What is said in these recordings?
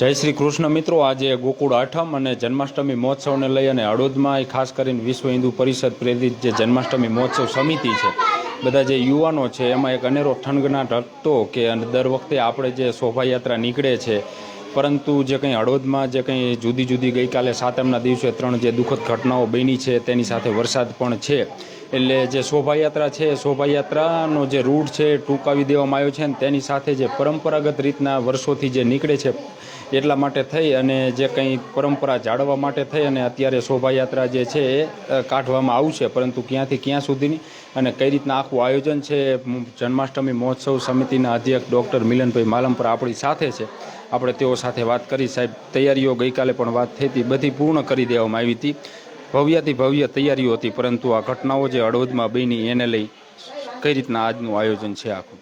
જય શ્રી કૃષ્ણ મિત્રો, આજે ગોકુળ આઠમ અને જન્માષ્ટમી મહોત્સવને લઈ અને હળોદમાં ખાસ કરીને વિશ્વ હિન્દુ પરિષદ પ્રેરિત જે જન્માષ્ટમી મહોત્સવ સમિતિ છે, બધા જે યુવાનો છે, એમાં એક અનેરો ઠણગનાટ હતો કે દર વખતે આપણે જે શોભાયાત્રા નીકળે છે, પરંતુ જે કંઈ હળોદમાં જે કંઈ જુદી જુદી ગઈકાલે સાતમના દિવસે ત્રણ જે દુઃખદ ઘટનાઓ બની છે, તેની સાથે વરસાદ પણ છે. એટલે જે શોભાયાત્રા છે શોભાયાત્રાનો જે રૂટ છે ટૂંકાવી દેવામાં આવ્યો છે અને તેની સાથે જે પરંપરાગત રીતના વર્ષોથી જે નીકળે છે, એટલા માટે થઈ અને જે કંઈ પરંપરા જાળવવા માટે થઈ અને અત્યારે શોભાયાત્રા જે છે, એ કાઢવામાં આવશે. પરંતુ ક્યાંથી ક્યાં સુધીની અને કઈ રીતના આખું આયોજન છે જન્માષ્ટમી મહોત્સવ સમિતિના અધ્યક્ષ ડૉક્ટર મિલનભાઈ માલમપર આપણી સાથે છે. આપણે તેઓ સાથે વાત કરી. સાહેબ, તૈયારીઓ ગઈકાલે પણ વાત થઈ હતી. બધી પૂર્ણ કરી દેવામાં આવી હતી. ભવ્યાથી ભવ્ય તૈયારીઓ હતી પરંતુ આ ઘટનાઓ જે હળવદમાં બની એને લઈ કઈ રીતના આજનું આયોજન છે આખું?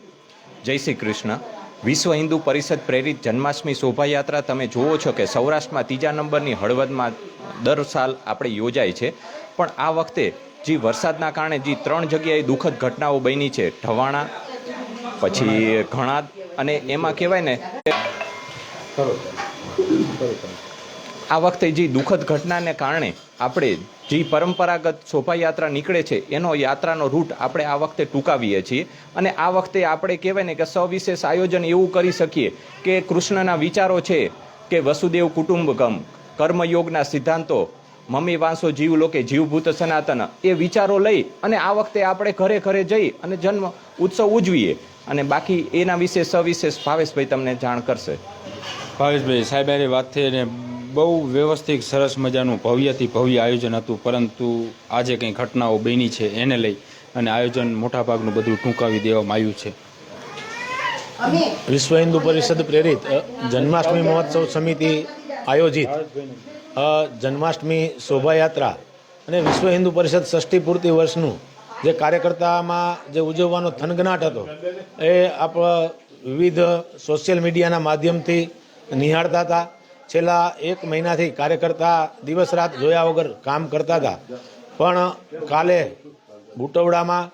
જય શ્રી કૃષ્ણ. વિશ્વ હિન્દુ પરિષદ પ્રેરિત જન્માષ્ટમી શોભાયાત્રા તમે જુઓ છો કે સૌરાષ્ટ્રમાં ત્રીજા નંબરની હળવદમાં દર સાલ આપણે યોજાય છે. પણ આ વખતે જે વરસાદના કારણે જે ત્રણ જગ્યાએ દુઃખદ ઘટનાઓ બની છે ઢવાણા પછી ઘણા અને એમાં કહેવાય ને આ વખતે જે દુઃખદ ઘટનાને કારણે આપણે જે પરંપરાગત શોભાયાત્રા નીકળે છે, એનો યાત્રાનો રૂટ આપણે આ વખતે ટૂંકાવીએ છીએ. અને આ વખતે આપણે કહેવાય ને કે સવિશેષ આયોજન એવું કરી શકીએ કે કૃષ્ણના વિચારો છે કે વસુદેવ કુટુંબકમ કર્મયોગના સિદ્ધાંતો, મમ્મી વાંસો જીવ લોકે જીવભૂત સનાતન, એ વિચારો લઈ અને આ વખતે આપણે ઘરે ઘરે જઈ અને જન્મ ઉત્સવ ઉજવીએ. અને બાકી એના વિશે સવિશેષ ભાવેશભાઈ તમને જાણ કરશે. ભાવેશભાઈ, સાહેબ એની વાત થઈ અને બહુ વ્યવસ્થિત સરસ મજાનું ભવ્યથી ભવ્ય આયોજન હતું. પરંતુ આજે કંઈ ઘટનાઓ બની છે એને લઈ અને આયોજન મોટાભાગનું બધું ટૂંકાવી દેવામાં આવ્યું છે. વિશ્વ હિન્દુ પરિષદ પ્રેરિત જન્માષ્ટમી મહોત્સવ સમિતિ આયોજિત જન્માષ્ટમી શોભાયાત્રા અને વિશ્વ હિન્દુ પરિષદ ષષ્ઠી પૂર્તિ વર્ષનું જે કાર્યકર્તામાં જે ઉજવવાનો થનગનાટ હતો એ આપ વિવિધ સોશિયલ મીડિયાના માધ્યમથી નિહાળતા હતા. છેલ્લા એક મહિનાથી કાર્યકર્તા દિવસ રાત જોયા વગર કામ કરતા હતા. પણ કાલે બુટવડામાં,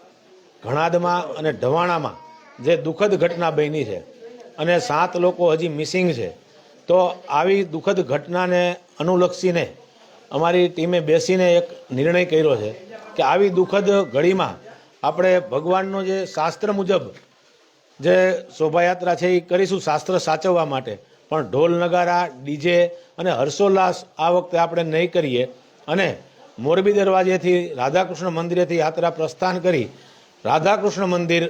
ઘણાદમાં અને ઢવાણામાં જે દુઃખદ ઘટના બની છે અને સાત લોકો હજી મિસિંગ છે, તો આવી દુઃખદ ઘટનાને અનુલક્ષીને અમારી ટીમે બેસીને એક નિર્ણય કર્યો છે કે આવી દુઃખદ ઘડીમાં આપણે ભગવાનનો જે શાસ્ત્ર મુજબ જે શોભાયાત્રા છે એ કરીશું શાસ્ત્ર સાચવવા માટે. પણ ઢોલ નગારા, ડીજે અને હર્ષોલ્લાસ આ વખતે આપણે નહીં કરીએ. અને મોરબી દરવાજેથી, રાધાકૃષ્ણ મંદિરેથી યાત્રા પ્રસ્થાન કરી, રાધાકૃષ્ણ મંદિર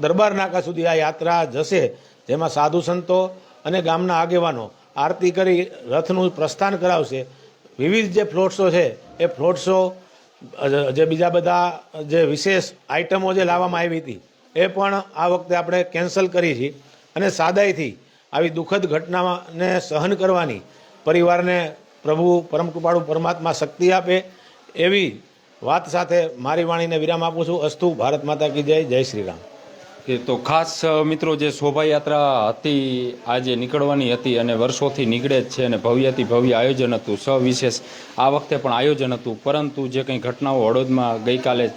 દરબાર નાકા સુધી આ યાત્રા જશે, જેમાં સાધુ સંતો અને ગામના આગેવાનો આરતી કરી, રથનું પ્રસ્થાન કરાવશે. વિવિધ જે ફ્લોટ છે, એ ફ્લોટ શો જે બીજા બધા જે વિશેષ આઇટમો જે લાવવામાં આવી હતી, એ પણ આ વખતે આપણે કેન્સલ કરી છે. અને સાદાઈથી આવી દુઃખદ ઘટનાને સહન કરવાની પરિવારને પ્રભુ પરમ કૃપાળુ પરમાત્મા શક્તિ આપે એવી વાત સાથે મારી વાણીને વિરામ આપું છું. અસ્તુ ભારત માતા કી જય જય શ્રી રામ. કે તો ખાસ મિત્રો, જે શોભાયાત્રા હતી, આજે નીકળવાની હતી અને વર્ષોથી નીકળે જ છે અને ભવ્યથી ભવ્ય આયોજન હતું. સવિશેષ આ વખતે પણ આયોજન હતું. પરંતુ જે કંઈ ઘટનાઓ હળવદમાં ગઈકાલે